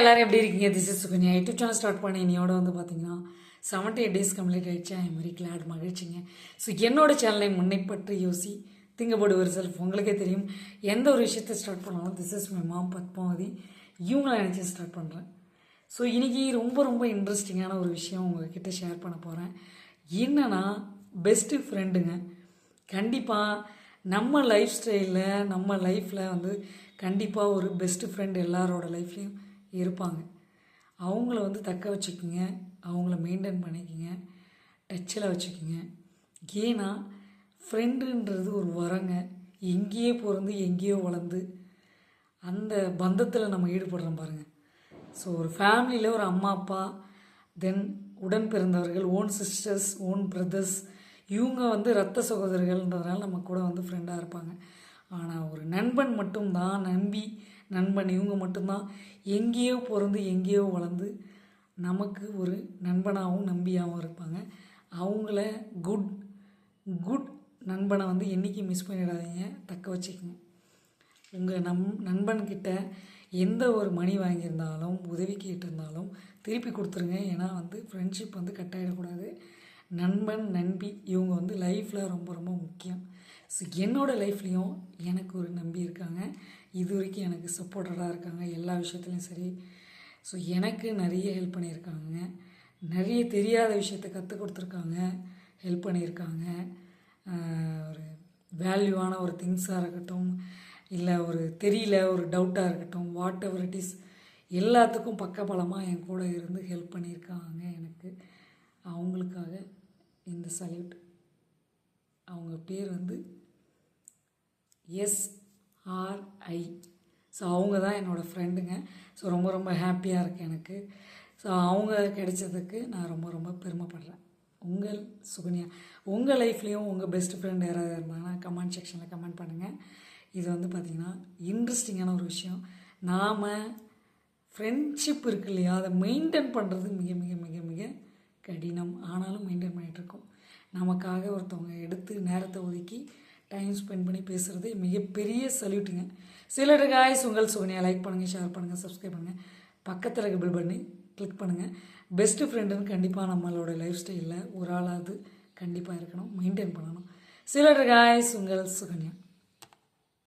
எல்லாரும் எப்படி இருக்கீங்க? This is Sukanya. YouTube channel start பண்ணி என்னையோட வந்து பார்த்தீங்கன்னா செவன்ட்டி எயிட் டேஸ் கம்ப்ளீட் ஆயிடுச்சு. ஐ வெரி கிளாட் மகிழ்ச்சிங்க. ஸோ என்னோட சேனலை முன்னை பற்றி யோசி திங்கப்போடு ஒரு செல்ஃப் உங்களுக்கே தெரியும் எந்த ஒரு விஷயத்தை ஸ்டார்ட் பண்ணாலும் this is my mom Padmavathi. இவங்களை நினச்சி ஸ்டார்ட் பண்ணுறேன் ஸோ இன்றைக்கி ரொம்ப ரொம்ப இன்ட்ரெஸ்டிங்கான ஒரு விஷயம் உங்ககிட்ட ஷேர் பண்ண போகிறேன் என்னன்னா பெஸ்ட்டு ஃப்ரெண்டுங்க கண்டிப்பாக நம்ம லைஃப் ஸ்டைலில் நம்ம லைஃப்பில் வந்து கண்டிப்பாக ஒரு பெஸ்ட்டு ஃப்ரெண்ட் எல்லாரோட லைஃப்லேயும் இருப்பாங்க. அவங்கள வந்து தக்க வச்சுக்கோங்க. அவங்கள மெயின்டைன் பண்ணிக்கோங்க. டச்சில் வச்சுக்கோங்க. ஏன்னா ஃப்ரெண்டுன்றது ஒரு வரங்க. எங்கேயோ பிறந்து எங்கேயோ வளர்ந்து அந்த பந்தத்தில் நம்ம ஈடுபடுறோம் பாருங்கள் ஸோ ஒரு ஃபேமிலியில் ஒரு அம்மா அப்பா தென் உடன் பிறந்தவர்கள் ஓன் சிஸ்டர்ஸ் ஓன் பிரதர்ஸ் இவங்க வந்து ரத்த சகோதரர்கள்ன்றதுனால நம்ம கூட வந்து ஃப்ரெண்டாக இருப்பாங்க. ஆனால் ஒரு நண்பன் மட்டும்தான் நம்பி நண்பன் இவங்க மட்டும்தான். எங்கேயோ பிறந்து எங்கேயோ வளர்ந்து நமக்கு ஒரு நண்பனாகவும் நம்பியாகவும் இருப்பாங்க. அவங்கள குட் குட் நண்பனை வந்து என்றைக்கும் மிஸ் பண்ணிடாதீங்க. தக்க வச்சுக்கோங்க. உங்கள் நம் நண்பன்கிட்ட எந்த ஒரு மணி வாங்கியிருந்தாலும் உதவி கேட்டிருந்தாலும் திருப்பி கொடுத்துருங்க. ஏன்னா வந்து ஃப்ரெண்ட்ஷிப் வந்து கட் ஆகிடக்கூடாது நண்பன் நண்பி இவங்க வந்து லைஃப்பில் ரொம்ப ரொம்ப முக்கியம். ஸோ என்னோடய லைஃப்லேயும் எனக்கு ஒரு நம்பி இருக்காங்க. இது வரைக்கும் எனக்கு சப்போர்ட்டடாக இருக்காங்க. எல்லா விஷயத்துலையும் சரி. ஸோ எனக்கு நிறைய ஹெல்ப் பண்ணியிருக்காங்க. நிறைய தெரியாத விஷயத்த கற்றுக் கொடுத்துருக்காங்க. ஹெல்ப் பண்ணியிருக்காங்க. ஒரு வேல்யூவான ஒரு திங்ஸாக இருக்கட்டும் இல்லை ஒரு தெரியல ஒரு டவுட்டாக இருக்கட்டும் வாட் எவர் இட் இஸ் எல்லாத்துக்கும் பக்கபலமாக என் கூட இருந்து ஹெல்ப் பண்ணியிருக்காங்க எனக்கு. அவங்களுக்காக இந்த சல்யூட் அவங்க பேர் வந்து எஸ்ஆர்ஐ ஸோ அவங்க தான் என்னோடய ஃப்ரெண்டுங்க ஸோ ரொம்ப ரொம்ப ஹாப்பியாக இருக்குது எனக்கு. ஸோ அவங்க கிடைச்சதுக்கு நான் ரொம்ப ரொம்ப பெருமைப்படுறேன். உங்கள் சுகன்யா உங்கள் லைஃப்லேயும் உங்கள் பெஸ்ட் ஃப்ரெண்ட் யாராவது இருந்தாங்கன்னா கமெண்ட் செக்ஷனில் கமெண்ட் பண்ணுங்கள் இது வந்து பார்த்திங்கன்னா இன்ட்ரெஸ்டிங்கான ஒரு விஷயம். நாம் ஃப்ரெண்ட்ஷிப் இருக்கு இல்லையா? அதை மெயின்டைன் பண்ணுறது மிக மிக மிக மிக கடினம். ஆனாலும் மெயின்டைன் பண்ணிகிட்ருக்கோம் நமக்காக ஒருத்தவங்க எடுத்து நேரத்தை ஒதுக்கி டைம் ஸ்பெண்ட் பண்ணி பேசுகிறது மிகப்பெரிய சல்யூட்டுங்க சிலர் காய்ஸ் உங்கள் சுகனியா லைக் பண்ணுங்கள் ஷேர் பண்ணுங்கள் சப்ஸ்கிரைப் பண்ணுங்கள் பக்கத்தில் இருக்க பில் பண்ணி கிளிக் பண்ணுங்கள் பெஸ்ட்டு ஃப்ரெண்டுன்னு கண்டிப்பாக நம்மளோட லைஃப் ஸ்டைலில் ஒரு ஆளாவது கண்டிப்பாக இருக்கணும் மெயின்டைன் பண்ணணும். சிலர் காய்ஸ் உங்கள் சுகன்யா